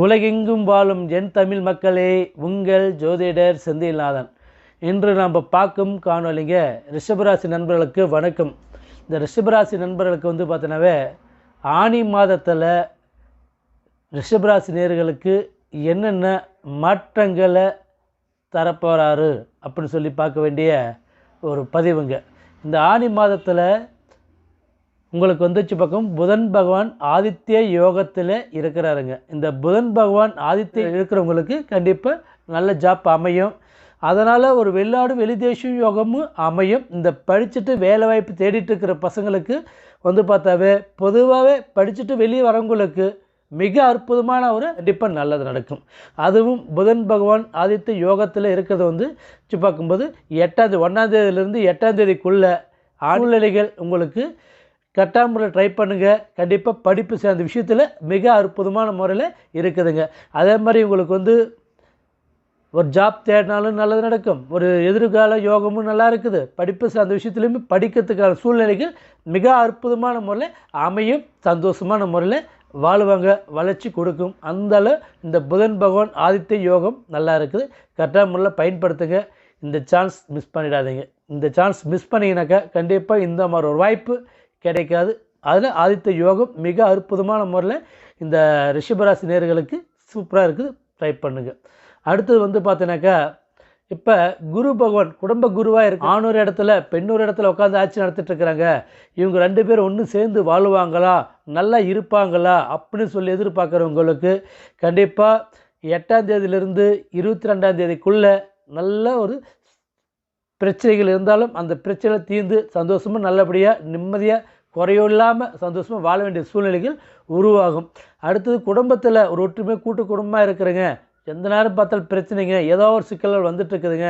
உலகெங்கும் வாழும் என் தமிழ் மக்களே உங்கள் ஜோதிடர் செந்தில்நாதன். இன்று நாம் பார்க்கும் காணொலிங்க ரிஷபராசி நண்பர்களுக்கு வணக்கம். இந்த ரிஷபராசி நண்பர்களுக்கு வந்து பார்த்தீங்கன்னாவே ஆனி மாதத்தில் ரிஷபராசி நேர்களுக்கு என்னென்ன மாற்றங்களை தரப்போகிறாரு அப்படின்னு சொல்லி பார்க்க வேண்டிய ஒரு பதிவுங்க. இந்த ஆனி மாதத்தில் உங்களுக்கு வந்துச்சு பக்கம் புதன் பகவான் ஆதித்ய யோகத்தில் இருக்கிறாருங்க. இந்த புதன் பகவான் ஆதித்ய இருக்கிறவங்களுக்கு கண்டிப்பாக நல்ல ஜாப் அமையும். அதனால் ஒரு வெளிநாடு வெளிதேச யோகமும் அமையும். இந்த படிச்சுட்டு வேலை வாய்ப்பு தேடிட்டு இருக்கிற பசங்களுக்கு வந்து பார்த்தாவே பொதுவாகவே படிச்சுட்டு வெளியே வரவங்களுக்கு மிக அற்புதமான ஒரு கண்டிப்பாக நல்லது நடக்கும். அதுவும் புதன் பகவான் ஆதித்ய யோகத்தில் இருக்கிறது வந்து வச்சு பார்க்கும்போது எட்டாம் ஒன்றாந்தேதியிலேருந்து ஒன்றாம் எட்டாம் தேதிக்குள்ளே ஆழ்நிலைகள் உங்களுக்கு கரெக்டான முறையில் ட்ரை பண்ணுங்கள் கண்டிப்பாக படிப்பு சேர்ந்த விஷயத்தில் மிக அற்புதமான முறையில் இருக்குதுங்க. அதே மாதிரி உங்களுக்கு வந்து ஒரு ஜாப் தேடினாலும் நல்லது நடக்கும். ஒரு எதிர்கால யோகமும் நல்லா இருக்குது. படிப்பு சார்ந்த விஷயத்துலையுமே படிக்கிறதுக்கான சூழ்நிலைகள் மிக அற்புதமான முறையில் அமையும். சந்தோஷமான முறையில் வாழ்வாங்க. வளர்ச்சி கொடுக்கும். அந்தளவு இந்த புதன் பகவான் ஆதித்ய யோகம் நல்லா இருக்குது. கரெக்டாக முறையில் பயன்படுத்துங்க. இந்த சான்ஸ் மிஸ் பண்ணிடாதீங்க. இந்த சான்ஸ் மிஸ் பண்ணிங்கனாக்கா கண்டிப்பாக இந்த மாதிரி ஒரு வாய்ப்பு கிடைக்காது. அதில் ஆதித்த யோகம் மிக அற்புதமான முறையில் இந்த ரிஷபராசி நேர்களுக்கு சூப்பராக இருக்குது. ட்ரை பண்ணுங்கள் அடுத்தது வந்து பார்த்தீங்கன்னாக்கா இப்போ குரு பகவான் குடும்ப குருவாக இருக்கு. ஆணொரு இடத்துல பெண்ணொரு இடத்துல உட்காந்து ஆட்சி நடத்திட்டு இருக்கிறாங்க. இவங்க ரெண்டு பேரும் ஒன்று சேர்ந்து வாழ்வாங்களா? நல்லா இருப்பாங்களா? அப்படின்னு சொல்லி எதிர்பார்க்குறவங்களுக்கு கண்டிப்பாக எட்டாம் தேதியிலிருந்து இருபத்தி ரெண்டாம் தேதிக்குள்ளே நல்ல ஒரு பிரச்சனைகள் இருந்தாலும் அந்த பிரச்சனை தீர்ந்து சந்தோஷமாக நல்லபடியாக நிம்மதியாக குறையும் இல்லாமல் சந்தோஷமாக வாழ வேண்டிய சூழ்நிலைகள் உருவாகும். அடுத்தது குடும்பத்தில் ஒரு ஒற்றுமை கூட்டு குடும்பமாக இருக்கிறேங்க. எந்த நேரம் பார்த்தாலும் பிரச்சனைங்க. ஏதோ ஒரு சிக்கல்கள் வந்துட்டுருக்குதுங்க.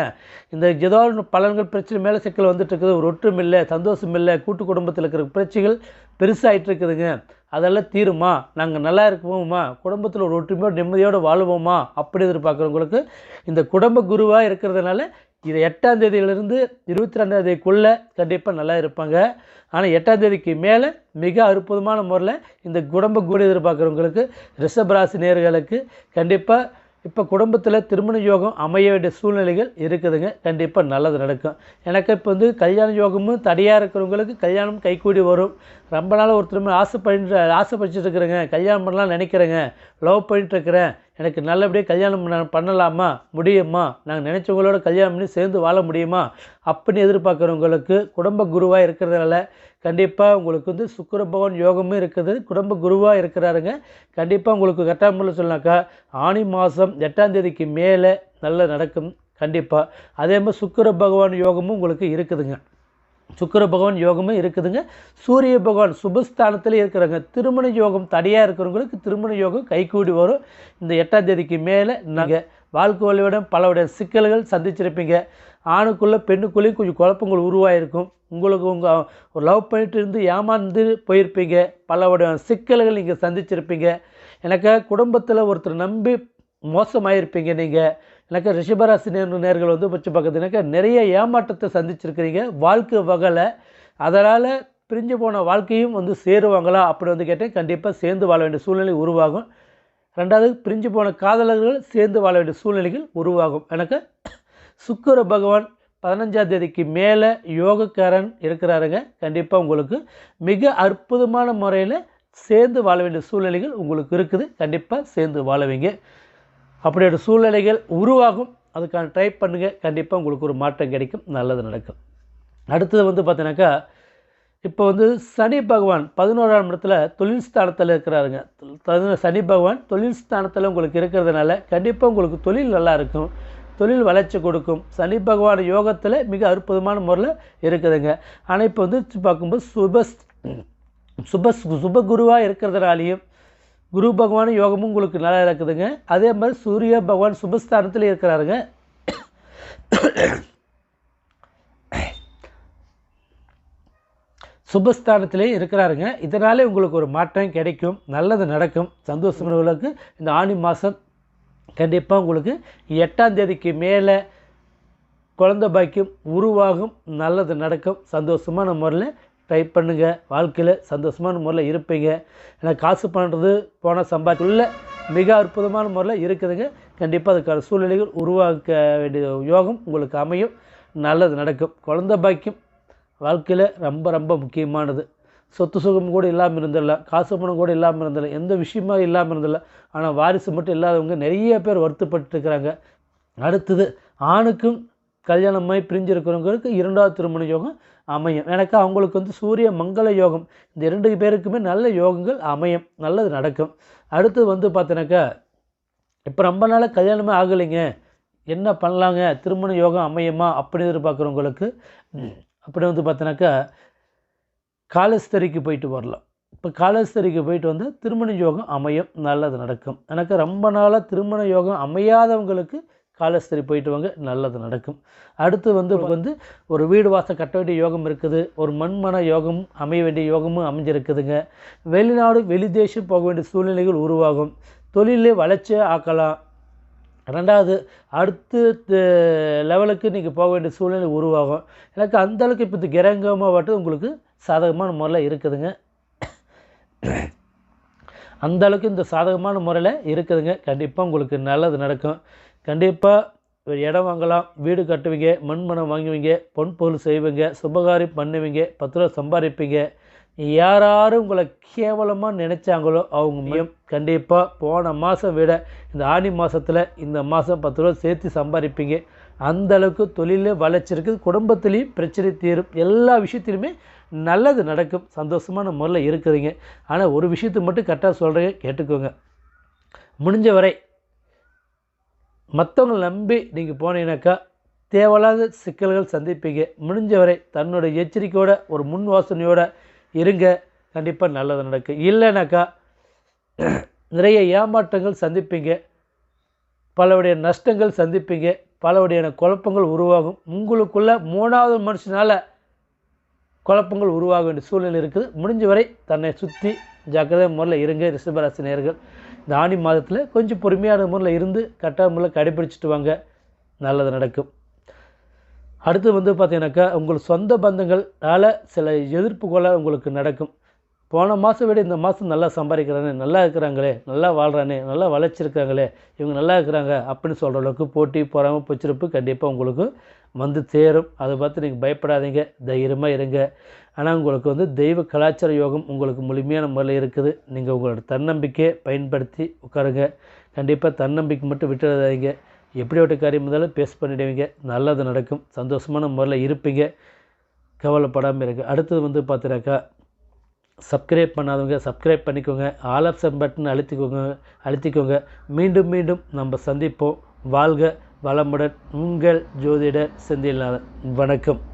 இந்த ஏதோ ஒரு பலன்கள் பிரச்சனை மேலே சிக்கல் வந்துட்டுருக்குது. ஒரு ஒற்றும் இல்லை சந்தோஷம் இல்லை கூட்டு குடும்பத்தில் இருக்கிற பிரச்சனைகள் பெருசாகிட்டு இருக்குதுங்க அதெல்லாம் தீருமா? நாங்கள் நல்லா இருக்குவோமா? குடும்பத்தில் ஒரு ஒற்றுமையோடு நிம்மதியோடு வாழுவோமா? அப்படி எதிர்பார்க்குறவங்களுக்கு இந்த குடும்ப குருவாக இருக்கிறதுனால இது எட்டாம் தேதியிலிருந்து இருபத்தி ரெண்டாம் தேதிக்குள்ளே கண்டிப்பாக நல்லா இருப்பாங்க. ஆனால் எட்டாம் தேதிக்கு மேலே மிக அற்புதமான முறையில் இந்த குடும்ப கூட எதிர்பார்க்குறவங்களுக்கு ரிஷபராசி நேர்களுக்கு கண்டிப்பாக இப்போ குடும்பத்தில் திருமண யோகம் அமைய வேண்டிய சூழ்நிலைகள் இருக்குதுங்க. கண்டிப்பாக நல்லது நடக்கும். எனக்கு இப்போ வந்து கல்யாண யோகமும் தடையாக இருக்கிறவங்களுக்கு கல்யாணம் கைகூடி வரும். ரொம்ப நாள் ஒரு திரும்ப ஆசைப்பட்டு ஆசைப்படிச்சுட்டு இருக்கிறேங்க. கல்யாணம் பண்ணலாம் நினைக்கிறேங்க. லவ் பண்ணிட்டு இருக்கிறேன். எனக்கு நல்லபடியாக கல்யாணம் பண்ணலாமா? முடியுமா? நாங்கள் நினச்சவங்களோட கல்யாணம் பண்ணி சேர்ந்து வாழ முடியுமா? அப்படின்னு எதிர்பார்க்குறவங்களுக்கு குடும்ப குருவாக இருக்கிறதுனால கண்டிப்பாக உங்களுக்கு வந்து சுக்கர பகவான் யோகமும் இருக்குது. குடும்ப குருவாக இருக்கிறாருங்க. கண்டிப்பாக உங்களுக்கு கரெக்டாக முறையில் சொன்னாக்கா ஆணி மாதம் எட்டாம் தேதிக்கு மேலே நல்ல நடக்கும். கண்டிப்பாக அதே மாதிரி சுக்கர பகவான் யோகமும் உங்களுக்கு இருக்குதுங்க. சுக்கர பகவான் யோகமும் இருக்குதுங்க. சூரிய பகவான் சுபஸ்தானத்தில் இருக்கிறாங்க. திருமண யோகம் தடையாக இருக்கிறவங்களுக்கு திருமண யோகம் கைகூடி வரும். இந்த எட்டாம் தேதிக்கு மேலே நாங்கள் வாழ்க்கை வழியோட பலவுடைய சிக்கல்கள் சந்திச்சிருப்பீங்க. ஆணுக்குள்ளே பெண்ணுக்குள்ளேயும் கொஞ்சம் குழப்பங்கள் உருவாயிருக்கும். உங்களுக்கு உங்கள் ஒரு லவ் பண்ணிட்டு இருந்து ஏமாந்து போயிருப்பீங்க. பலவுடைய சிக்கல்கள் நீங்கள் சந்திச்சிருப்பீங்க. எனக்கு குடும்பத்தில் ஒருத்தர் நம்பி மோசமாயிருப்பீங்க நீங்கள் எனக்கு ரிஷபராசி நேர் நேர்கள் வந்து வச்சு பக்கத்துனாக்க நிறைய ஏமாற்றத்தை சந்திச்சிருக்கிறீங்க. வாழ்க்கை வகலை. அதனால் பிரிஞ்சு போன வாழ்க்கையும் வந்து சேருவாங்களா அப்படி வந்து கேட்டேன் கண்டிப்பாக சேர்ந்து வாழ வேண்டிய சூழ்நிலை உருவாகும். ரெண்டாவது பிரிஞ்சு போன காதலர்கள் சேர்ந்து வாழ வேண்டிய சூழ்நிலைகள் உருவாகும். எனக்கு சுக்கர பகவான் பதினஞ்சாம் தேதிக்கு மேலே யோகக்காரன் இருக்கிறாருங்க. கண்டிப்பாக உங்களுக்கு மிக அற்புதமான முறையில் சேர்ந்து வாழ வேண்டிய சூழ்நிலைகள் உங்களுக்கு இருக்குது. கண்டிப்பாக சேர்ந்து வாழவீங்க. அப்படியோட சூழ்நிலைகள் உருவாகும். அதுக்கான ட்ரை பண்ணுங்கள் கண்டிப்பாக உங்களுக்கு ஒரு மாற்றம் கிடைக்கும். நல்லது நடக்கும். அடுத்தது வந்து பார்த்தீங்கன்னாக்கா இப்போ வந்து சனி பகவான் பதினோராம் இடத்துல தொழில் ஸ்தானத்தில் இருக்கிறாருங்க. சனி பகவான் தொழில் ஸ்தானத்தில் உங்களுக்கு இருக்கிறதுனால கண்டிப்பாக உங்களுக்கு தொழில் நல்லா இருக்கும். தொழில் வளர்ச்சி கொடுக்கும். சனி பகவான் யோகத்தில் மிக அற்புதமான முறையில் இருக்குதுங்க. ஆனால் இப்போ வந்து பார்க்கும்போது சுப சுப சுபகுருவாக இருக்கிறதுனாலையும் குரு பகவான் யோகமும் உங்களுக்கு நல்லா இருக்குதுங்க. அதே மாதிரி சூரிய பகவான் சுபஸ்தானத்தில் இருக்கிறாருங்க. சுபஸ்தானத்திலே இருக்கிறாருங்க. இதனாலே உங்களுக்கு ஒரு மாற்றம் கிடைக்கும் நல்லது நடக்கும் சந்தோஷமானவர்களுக்கு இந்த ஆணி மாதம் கண்டிப்பாக உங்களுக்கு எட்டாம் தேதிக்கு மேலே குழந்த பாக்கியம் உருவாகும் நல்லது நடக்கும் சந்தோஷமான முறையில் ட்ரை பண்ணுங்கள் வாழ்க்கையில் சந்தோஷமான முறையில் இருப்பீங்க. ஏன்னா காசு பண்ணுறது போன சம்பாதிக்குள்ள மிக அற்புதமான முறையில் இருக்குதுங்க. கண்டிப்பாக அதுக்கான சூழ்நிலைகள் உருவாக்க வேண்டிய யோகம் உங்களுக்கு அமையும். நல்லது நடக்கும். குழந்த பாக்கியம் வாழ்க்கையில் ரொம்ப ரொம்ப முக்கியமானது. சொத்து சுகம் கூட இல்லாமல் இருந்துடலாம். காசு பணம் கூட இல்லாமல் இருந்துடலாம். எந்த விஷயமா இல்லாமல் இருந்துடலாம். ஆனால் வாரிசு மட்டும் இல்லாதவங்க நிறைய பேர் வருத்தப்பட்டுருக்கிறாங்க. அடுத்தது ஆணுக்கும் கல்யாணமாய் பிரிஞ்சிருக்கிறவங்களுக்கு இரண்டாவது திருமண யோகம் அமையும். எனக்கு அவங்களுக்கு வந்து சூரிய மங்கள யோகம். இந்த இரண்டு பேருக்குமே நல்ல யோகங்கள் அமையும். நல்லது நடக்கும். அடுத்து வந்து பார்த்தீங்கன்னாக்கா இப்போ ரொம்ப நாளாக கல்யாணமே ஆகலைங்க. என்ன பண்ணலாங்க? திருமண யோகம் அமையுமா அப்படின்னு எதிர்பார்க்குறவங்களுக்கு அப்படி வந்து பார்த்தீங்கன்னாக்கா காலஸ்தரிக்கு போயிட்டு வரலாம். இப்போ காலஸ்தரிக்கு போயிட்டு வந்து திருமண யோகம் அமையும். நல்லது நடக்கும். எனக்கு ரொம்ப நாளாக திருமண யோகம் அமையாதவங்களுக்கு காலஸ்தரி போயிட்டு வாங்க நல்லது நடக்கும். அடுத்து வந்து வந்து ஒரு வீடு வாசல் கட்ட வேண்டிய யோகம் இருக்குது ஒரு மண்மன யோகம் அமைய வேண்டிய யோகமும் அமைஞ்சிருக்குதுங்க. வெளிநாடு வெளிதேசம் போக வேண்டிய சூழ்நிலைகள் உருவாகும். தொழிலே வளர்ச்சியை ஆக்கலாம். ரெண்டாவது அடுத்த லெவலுக்கு நீங்கள் போக வேண்டிய சூழ்நிலை உருவாகும். எனக்கு அந்தளவுக்கு இப்போ இந்த கிரகமாக மட்டும் உங்களுக்கு சாதகமான முறையில் இருக்குதுங்க. அந்த அளவுக்கு இந்த சாதகமான முறையில் இருக்குதுங்க. கண்டிப்பாக உங்களுக்கு நல்லது நடக்கும். கண்டிப்பாக இடம் வாங்கலாம் வீடு கட்டுவீங்க மண்மனம் வாங்குவீங்க பொன் பொருள் செய்வீங்க சுபகாரியம் பண்ணுவீங்க பத்து ரூபா சம்பாதிப்பீங்க. யாராரும் உங்களை கேவலமாக நினச்சாங்களோ அவங்க மையம் கண்டிப்பாக போன மாதம் விட இந்த ஆனி மாதத்தில் இந்த மாதம் பத்து ரூபா சேர்த்து சம்பாதிப்பீங்க. அந்த அளவுக்கு தொழிலே வளர்ச்சி இருக்குது. குடும்பத்துலேயும் பிரச்சனை தீரும். எல்லா விஷயத்திலுமே நல்லது நடக்கும். சந்தோஷமான முறையில் இருக்கிறீங்க. ஆனால் ஒரு விஷயத்தை மட்டும் கரெக்டாக சொல்கிறேங்க கேட்டுக்கோங்க. முடிஞ்ச வரை மற்றவங்களை நம்பி நீங்கள் போனீங்கன்னாக்கா தேவையில்லாத சிக்கல்கள் சந்திப்பீங்க. முடிஞ்ச வரை தன்னோட எச்சரிக்கையோட ஒரு முன் வாசனையோடு இருங்க. கண்டிப்பாக நல்லது நடக்கும். இல்லைனாக்கா நிறைய ஏமாற்றங்கள் சந்திப்பீங்க. பலவுடைய நஷ்டங்கள் சந்திப்பீங்க. பலவுடையான குழப்பங்கள் உருவாகும். உங்களுக்குள்ள மூணாவது மனுஷனால் குழப்பங்கள் உருவாக வேண்டிய சூழ்நிலை இருக்குது. முடிஞ்ச வரை தன்னை சுற்றி ஜாக்கிரதை முறையில் இருங்க ரிஷபராசி நேர்கள் இந்த ஆணி மாதத்தில் கொஞ்சம் பொறுமையான முறையில் இருந்து கரெக்டான முறையில் கடைபிடிச்சிட்டு வாங்க. நல்லது நடக்கும். அடுத்து வந்து பார்த்தீங்கன்னாக்கா உங்கள் சொந்த பந்தங்களால் சில எதிர்ப்புகளாக உங்களுக்கு நடக்கும். போன மாதம் விட இந்த மாதம் நல்லா சம்பாதிக்கிறானே நல்லா இருக்கிறாங்களே நல்லா வாழ்கிறானே நல்லா வளைச்சிருக்காங்களே இவங்க நல்லா இருக்கிறாங்க அப்படின்னு சொல்கிற அளவுக்கு போட்டி பொறாமல் பிடிச்சிருப்பு கண்டிப்பாக உங்களுக்கு வந்து சேரும். அதை பார்த்து நீங்கள் பயப்படாதீங்க தைரியமாக இருங்க. ஆனால் உங்களுக்கு வந்து தெய்வ கலாச்சார யோகம் உங்களுக்கு முழுமையான முறையில் இருக்குது. நீங்கள் உங்களோட தன்னம்பிக்கையை பயன்படுத்தி உட்காருங்க. கண்டிப்பாக தன்னம்பிக்கை மட்டும் விட்டுடாதீங்க எப்படிப்பட்ட காரியம் இருந்தாலும் பேஸ் பண்ணிடுவீங்க. நல்லது நடக்கும். சந்தோஷமான முறையில் இருப்பீங்க. கவலைப்படாமல் இருக்கு அடுத்தது வந்து பார்த்தீங்கன்னாக்கா சப்ஸ்கிரைப் பண்ணாதவங்க சப்ஸ்கிரைப் பண்ணிக்கோங்க. ஆல் ஆப்ஷன் பட்டன் அழுத்திக்கோங்க அழுத்திக்கோங்க. மீண்டும் மீண்டும் நம்ம சந்திப்போம். வாழ்க வளமுடன். உங்கள் ஜோதிடர் செந்தில்நாதன். வணக்கம்.